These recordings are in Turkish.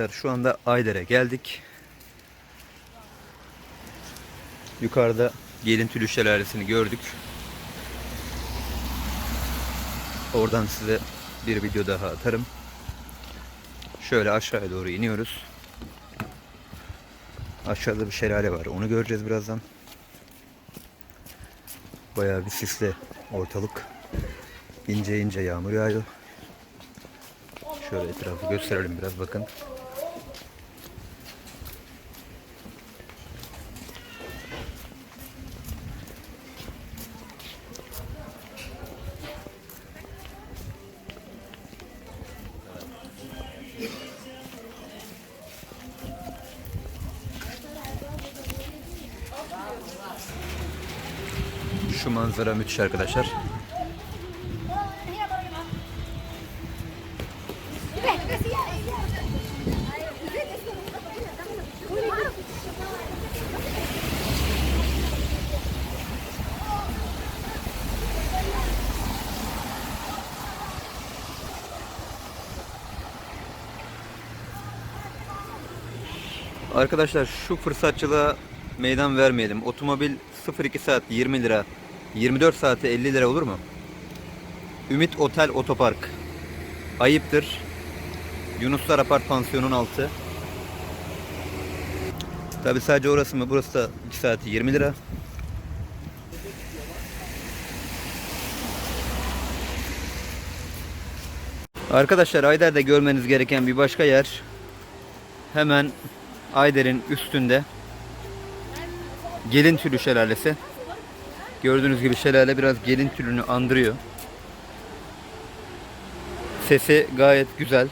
Arkadaşlar şu anda Ayder'e geldik. Yukarıda Gelintülü Şelalesi'ni gördük. Oradan size bir video daha atarım. Şöyle aşağıya doğru iniyoruz. Aşağıda bir şelale var. Onu göreceğiz birazdan. Bayağı bir sisli ortalık. İnce ince yağmur yağıyor. Şöyle etrafı gösterelim biraz bakın. Şu manzara müthiş arkadaşlar. Arkadaşlar şu fırsatçılığa meydan vermeyelim. Otomobil 0-2 saat 20 lira, 24 saate 50 lira olur mu? Ümit Otel Otopark. Ayıptır. Yunuslar Apart Pansiyon'un altı. Tabi sadece orası mı? Burası da 2 saati 20 lira. Arkadaşlar Ayder'de görmeniz gereken bir başka yer. Hemen Ayder'in üstünde Gelintülü Şelalesi. Gördüğünüz gibi şelale biraz Gelintülü'nü andırıyor. Sesi gayet güzel.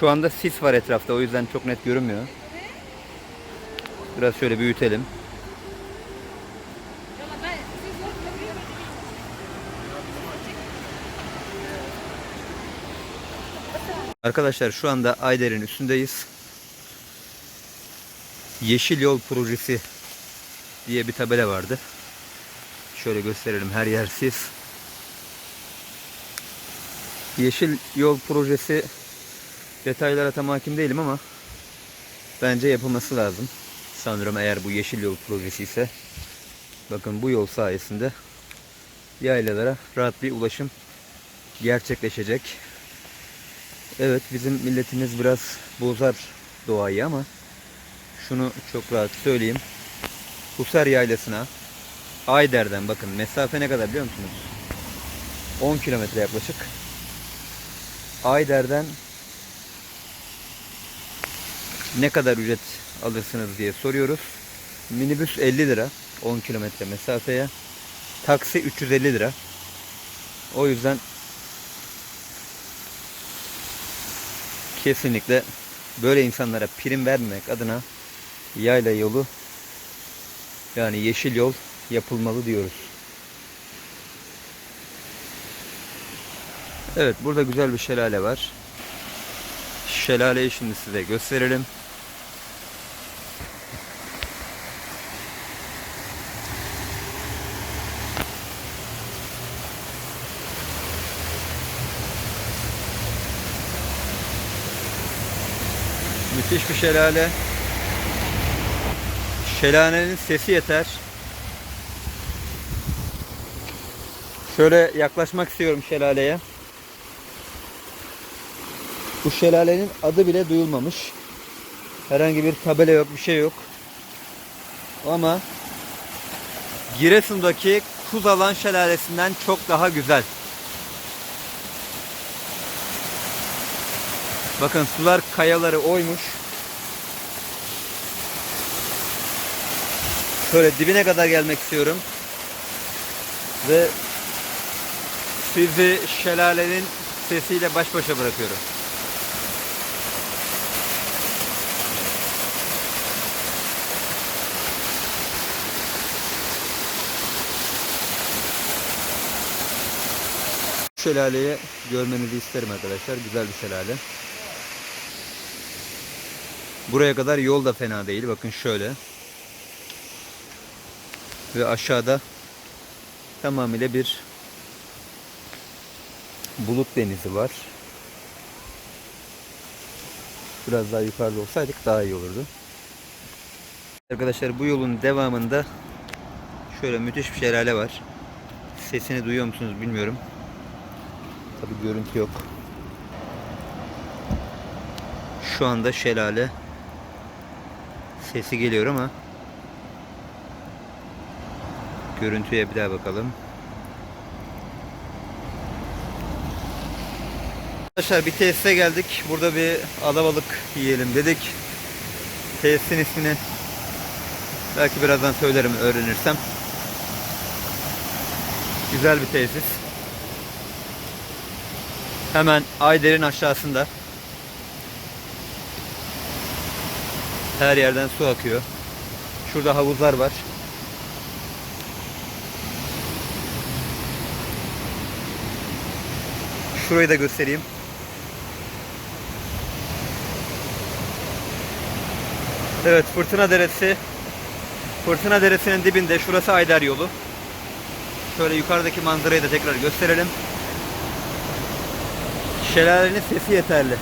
Şu anda sis var etrafta o yüzden çok net görünmüyor. Biraz şöyle büyütelim. Arkadaşlar şu anda Ayder'in üstündeyiz. Yeşil Yol Projesi diye bir tabela vardı. Şöyle gösterelim her yer sis. Yeşil Yol Projesi detaylara tam hakim değilim ama bence yapılması lazım. Sanırım eğer bu Yeşil Yol Projesi ise bakın bu yol sayesinde yaylalara rahat bir ulaşım gerçekleşecek. Evet bizim milletimiz biraz bozar doğayı ama şunu çok rahat söyleyeyim. Husar Yaylası'na Ayder'den bakın mesafe ne kadar biliyor musunuz? 10 kilometre yaklaşık. Ayder'den ne kadar ücret alırsınız diye soruyoruz. Minibüs 50 lira 10 kilometre mesafeye. Taksi 350 lira. O yüzden kesinlikle böyle insanlara prim vermemek adına yayla yolu yani yeşil yol yapılmalı diyoruz. Evet burada güzel bir şelale var. Şelaleyi şimdi size gösterelim. Müthiş bir şelale. Şelalenin sesi yeter. Şöyle yaklaşmak istiyorum şelaleye. Bu şelalenin adı bile duyulmamış. Herhangi bir tabela yok, bir şey yok. Ama Giresun'daki Kuzalan Şelalesi'nden çok daha güzel. Bakın sular kayaları oymuş. Şöyle dibine kadar gelmek istiyorum. Ve sizi şelalenin sesiyle baş başa bırakıyorum. Şelaleyi görmenizi isterim arkadaşlar. Güzel bir şelale. Buraya kadar yol da fena değil. Bakın şöyle. Ve aşağıda tamamıyla bir bulut denizi var. Biraz daha yukarıda olsaydık daha iyi olurdu. Arkadaşlar bu yolun devamında şöyle müthiş bir şelale var. Sesini duyuyor musunuz bilmiyorum. Tabi görüntü yok. Şu anda şelale sesi geliyor ama görüntüye bir daha bakalım. Arkadaşlar bir tesise geldik. Burada bir alabalık yiyelim dedik. Tesisin ismini belki birazdan söylerim öğrenirsem. Güzel bir tesis. Hemen Ayder'in aşağısında. Her yerden su akıyor. Şurada havuzlar var. Şurayı da göstereyim. Evet Fırtına Deresi. Fırtına Deresi'nin dibinde şurası Ayder yolu. Şöyle yukarıdaki manzarayı da tekrar gösterelim. Şelalenin sesi yeterli.